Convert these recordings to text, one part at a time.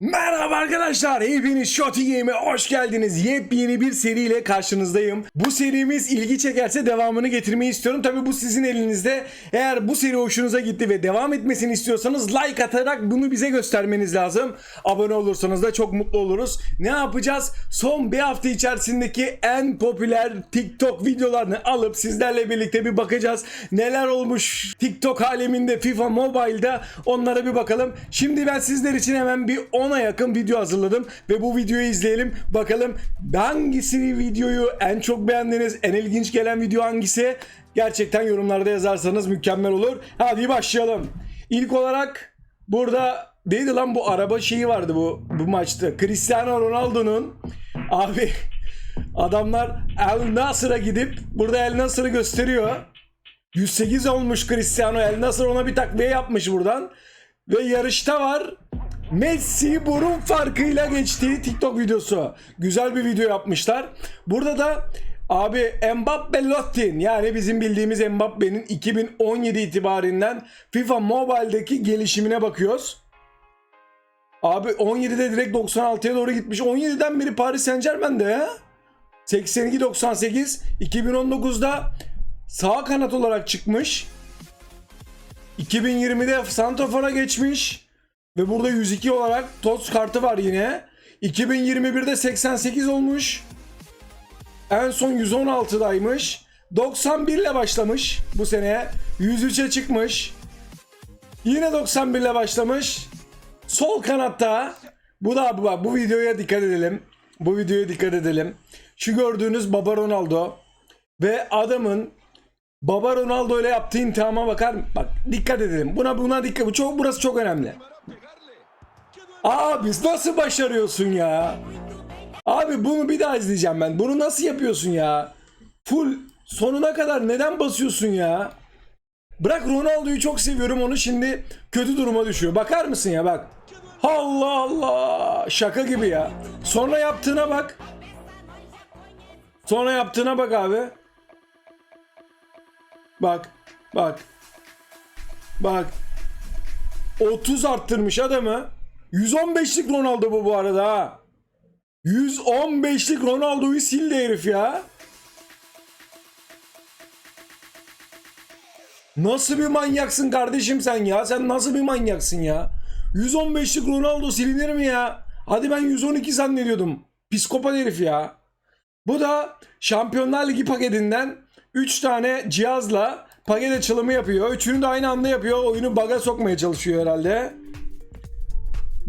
Merhaba arkadaşlar, hepiniz Shotty Game'e hoş geldiniz. Yepyeni bir seriyle karşınızdayım. Bu serimiz ilgi çekerse devamını getirmeyi istiyorum. Tabi bu sizin elinizde. Eğer bu seri hoşunuza gitti ve devam etmesini istiyorsanız like atarak bunu bize göstermeniz lazım. Abone olursanız da çok mutlu oluruz. Ne yapacağız? Son bir hafta içerisindeki en popüler TikTok videolarını alıp sizlerle birlikte bir bakacağız. Neler olmuş TikTok aleminde FIFA Mobile'da onlara bir bakalım. Şimdi ben sizler için hemen bir 10'a yakın video hazırladım ve bu videoyu izleyelim. Bakalım hangisi videoyu en çok beğendiniz, en ilginç gelen video hangisi? Gerçekten yorumlarda yazarsanız mükemmel olur. Hadi başlayalım. İlk olarak burada neydi lan bu araba şeyi vardı bu bu maçta. Cristiano Ronaldo'nun abi adamlar El Nasır'a gidip burada El Nasır'ı gösteriyor. 108 olmuş Cristiano El Nasır ona bir takviye yapmış buradan. Ve yarışta var. Messi burun farkıyla geçtiği TikTok videosu. Güzel bir video yapmışlar. Burada da abi Mbappe Lottin yani bizim bildiğimiz Mbappe'nin 2017 itibarinden FIFA Mobile'deki gelişimine bakıyoruz. Abi 17'de direkt 96'ya doğru gitmiş. 17'den beri Paris Saint Germain'de ya. 82-98 2019'da sağ kanat olarak çıkmış. 2020'de Santrafor'a geçmiş. Ve burada 102 olarak TOTS kartı var yine. 2021'de 88 olmuş. En son 116'daymış. 91 ile başlamış bu seneye. 103'e çıkmış. Yine 91 ile başlamış. Sol kanatta. Bu da bu, bak, bu videoya dikkat edelim. Bu videoya dikkat edelim. Şu gördüğünüz Baba Ronaldo. Ve adamın Baba Ronaldo ile yaptığı intihama bakar? Bak dikkat edelim. Buna buna dikkat. Bu çok burası çok önemli. Abi nasıl başarıyorsun ya? Abi bunu bir daha izleyeceğim ben. Bunu nasıl yapıyorsun ya? Full sonuna kadar neden basıyorsun ya? Bırak Ronaldo'yu çok seviyorum onu şimdi kötü duruma düşüyor. Bakar mısın ya bak. Allah Allah. Şaka gibi ya. Sonra yaptığına bak. Sonra yaptığına bak abi. Bak. Bak. Bak. 30 arttırmış adamı. 115'lik Ronaldo bu bu arada ha. 115'lik Ronaldo'yu sildi herif ya. Nasıl bir manyaksın kardeşim sen ya? Sen nasıl bir manyaksın ya? 115'lik Ronaldo silinir mi ya? Hadi ben 112 zannediyordum. Psikopat herif ya. Bu da Şampiyonlar Ligi paketinden 3 tane cihazla paket açılımı yapıyor. Üçünü de aynı anda yapıyor. Oyunu baga sokmaya çalışıyor herhalde.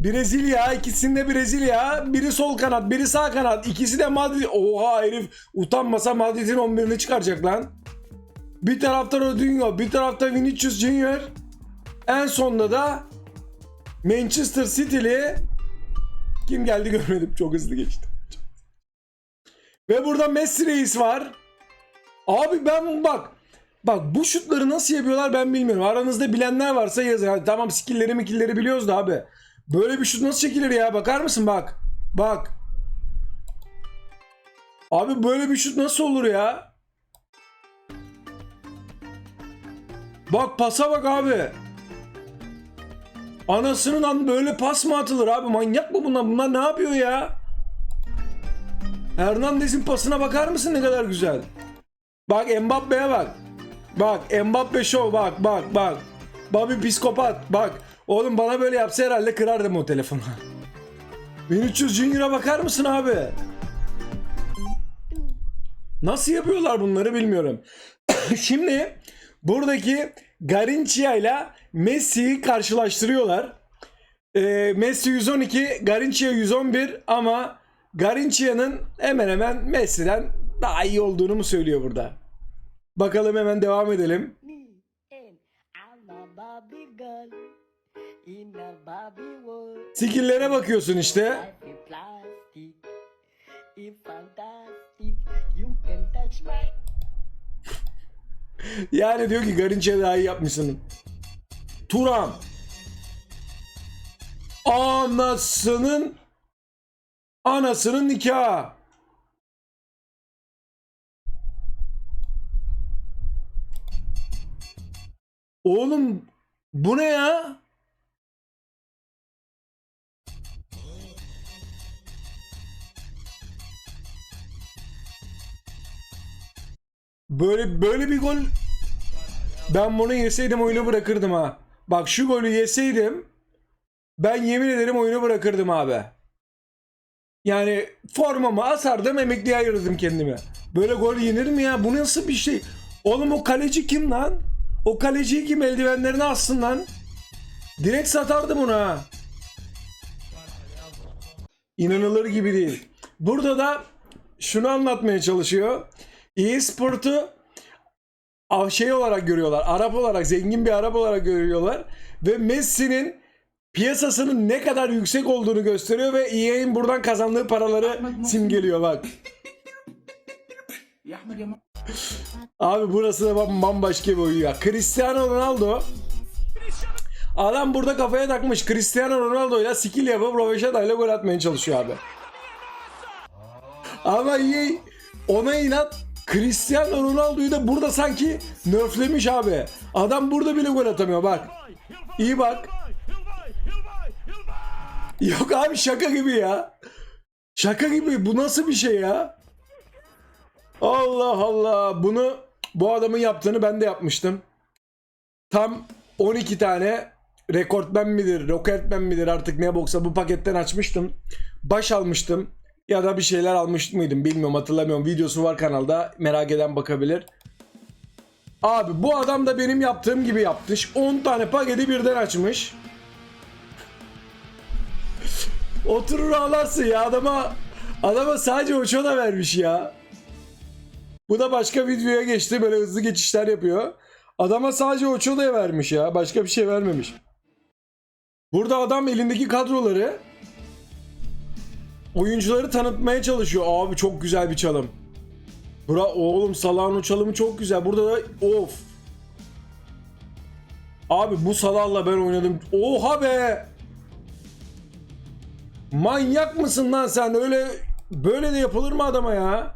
Brezilya, ikisinde Brezilya. Biri sol kanat, biri sağ kanat. İkisi de Madrid. Oha herif utanmasa Madrid'in 11'ini çıkaracak lan. Bir tarafta Rodinho, bir tarafta Vinicius Junior. En sonda da Manchester City'li kim geldi görmedim. Çok hızlı geçti. Ve burada Messi reis var. Abi ben bak Bak bu şutları nasıl yapıyorlar ben bilmiyorum. Aranızda bilenler varsa yazın. Hadi tamam skill'leri mikilleri biliyoruz da abi. Böyle bir şut nasıl çekilir ya? Bakar mısın bak. Bak. Abi böyle bir şut nasıl olur ya? Bak pasa bak abi. Anasının an böyle pas mı atılır abi? Manyak mı bunlar? Bunlar ne yapıyor ya? Hernandez'in pasına bakar mısın ne kadar güzel? Bak Mbappe'ye bak. Bak Mbappe show bak bak bak. Bobby psikopat bak. Oğlum bana böyle yapsa herhalde kırardım o telefonu. 1300 Junior'a bakar mısın abi? Nasıl yapıyorlar bunları bilmiyorum. Şimdi buradaki Garinçia ile Messi'yi karşılaştırıyorlar. Ee, Messi 112, Garinçia 111 ama Garinçia'nın hemen hemen Messi'den daha iyi olduğunu mu söylüyor burada? Bakalım hemen devam edelim. Can touch my Yani diyor ki Garinç'e daha iyi yapmışsın. Turan. Anasının anasının nikahı. Oğlum bu ne ya? Böyle böyle bir gol ben bunu yeseydim oyunu bırakırdım ha. Bak şu golü yeseydim ben yemin ederim oyunu bırakırdım abi. Yani formamı asardım emekliye ayırırdım kendimi. Böyle gol yenir mi ya? Bu nasıl bir şey? Oğlum o kaleci kim lan? O kaleciyi kim eldivenlerini assın lan? Direkt satardım onu ha. İnanılır gibi değil. Burada da şunu anlatmaya çalışıyor e-sportu şey olarak görüyorlar. Arap olarak, zengin bir Arap olarak görüyorlar. Ve Messi'nin piyasasının ne kadar yüksek olduğunu gösteriyor ve EA'in buradan kazandığı paraları simgeliyor bak. Abi burası da bambaşka bir oyun ya. Cristiano Ronaldo Adam burada kafaya takmış Cristiano Ronaldo ile skill yapıp Roveshada ile gol atmaya çalışıyor abi. Ama iyi ona inat Cristiano Ronaldo'yu da burada sanki nerflemiş abi. Adam burada bile gol atamıyor bak. İyi bak. Yok abi şaka gibi ya. Şaka gibi bu nasıl bir şey ya? Allah Allah. Bunu bu adamın yaptığını ben de yapmıştım. Tam 12 tane rekortmen midir, roketmen midir artık ne boksa bu paketten açmıştım. Baş almıştım. Ya da bir şeyler almış mıydım bilmiyorum hatırlamıyorum. Videosu var kanalda. Merak eden bakabilir. Abi bu adam da benim yaptığım gibi yapmış. 10 tane paketi birden açmış. Oturur ağlarsın ya adama. Adama sadece uço da vermiş ya. Bu da başka videoya geçti. Böyle hızlı geçişler yapıyor. Adama sadece Ochoa'ya vermiş ya. Başka bir şey vermemiş. Burada adam elindeki kadroları oyuncuları tanıtmaya çalışıyor. Abi çok güzel bir çalım. Bura oğlum Salah'ın çalımı çok güzel. Burada da of. Abi bu Salah'la ben oynadım. Oha be. Manyak mısın lan sen? Öyle böyle de yapılır mı adama ya?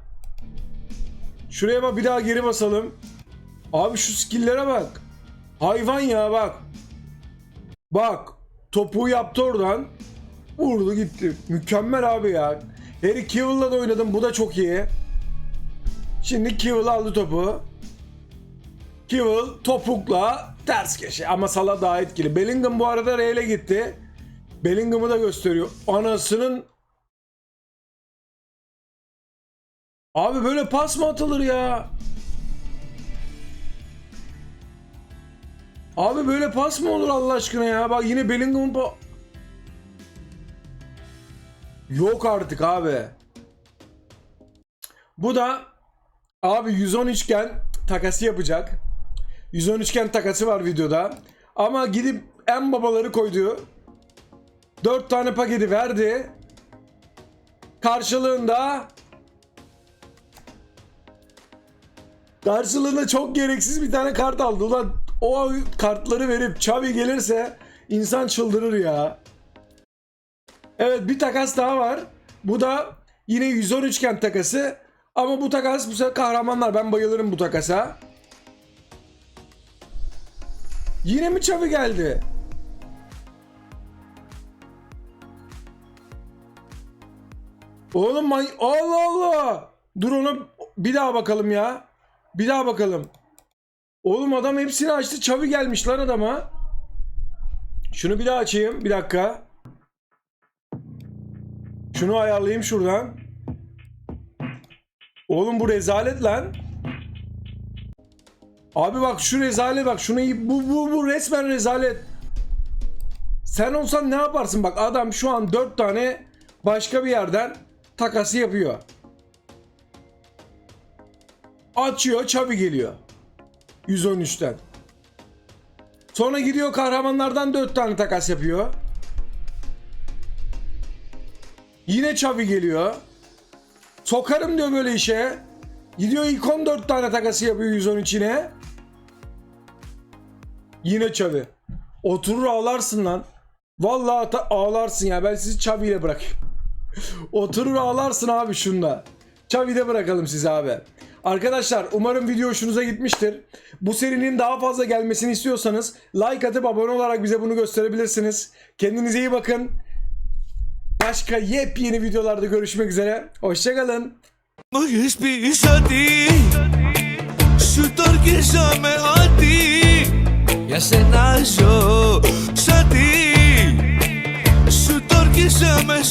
Şuraya bak bir daha geri basalım. Abi şu skill'lere bak. Hayvan ya bak. Bak. Topu yaptı oradan. Vurdu gitti. Mükemmel abi ya. Harry Cavill'la da oynadım. Bu da çok iyi. Şimdi Cavill aldı topu. Cavill topukla ters köşe ama Salah daha etkili. Bellingham bu arada Real'e gitti. Bellingham'ı da gösteriyor. Anasının Abi böyle pas mı atılır ya? Abi böyle pas mı olur Allah aşkına ya? Bak yine Bellingham'ın Yok artık abi. Bu da abi 113 iken takası yapacak. 113 iken takası var videoda. Ama gidip en babaları koydu. 4 tane paketi verdi. Karşılığında Karşılığında çok gereksiz bir tane kart aldı. Ulan o kartları verip Xavi gelirse insan çıldırır ya. Evet bir takas daha var. Bu da yine 113 iken takası. Ama bu takas bu sefer kahramanlar. Ben bayılırım bu takasa. Yine mi Xavi geldi? Oğlum man- Allah Allah. Dur ona bir daha bakalım ya. Bir daha bakalım. Oğlum adam hepsini açtı. Çavi gelmiş lan adama. Şunu bir daha açayım. Bir dakika. Şunu ayarlayayım şuradan. Oğlum bu rezalet lan. Abi bak şu rezalet bak. Şunu bu bu bu resmen rezalet. Sen olsan ne yaparsın? Bak adam şu an 4 tane başka bir yerden takası yapıyor. Açıyor Çabi geliyor. 113'ten. Sonra gidiyor kahramanlardan 4 tane takas yapıyor. Yine Çavi geliyor. Sokarım diyor böyle işe. Gidiyor ilk 14 tane takası yapıyor 113 yine. Çavi. Oturur ağlarsın lan. Vallahi ağlarsın ya. Ben sizi Çavi ile bırakayım. Oturur ağlarsın abi şunda. Çavi'de bırakalım sizi abi. Arkadaşlar umarım video hoşunuza gitmiştir. Bu serinin daha fazla gelmesini istiyorsanız like atıp abone olarak bize bunu gösterebilirsiniz. Kendinize iyi bakın. Başka yepyeni videolarda görüşmek üzere. Hoşçakalın. Magis iş adi Şu torkisa me Ya senazo Sadi Şu torkisa me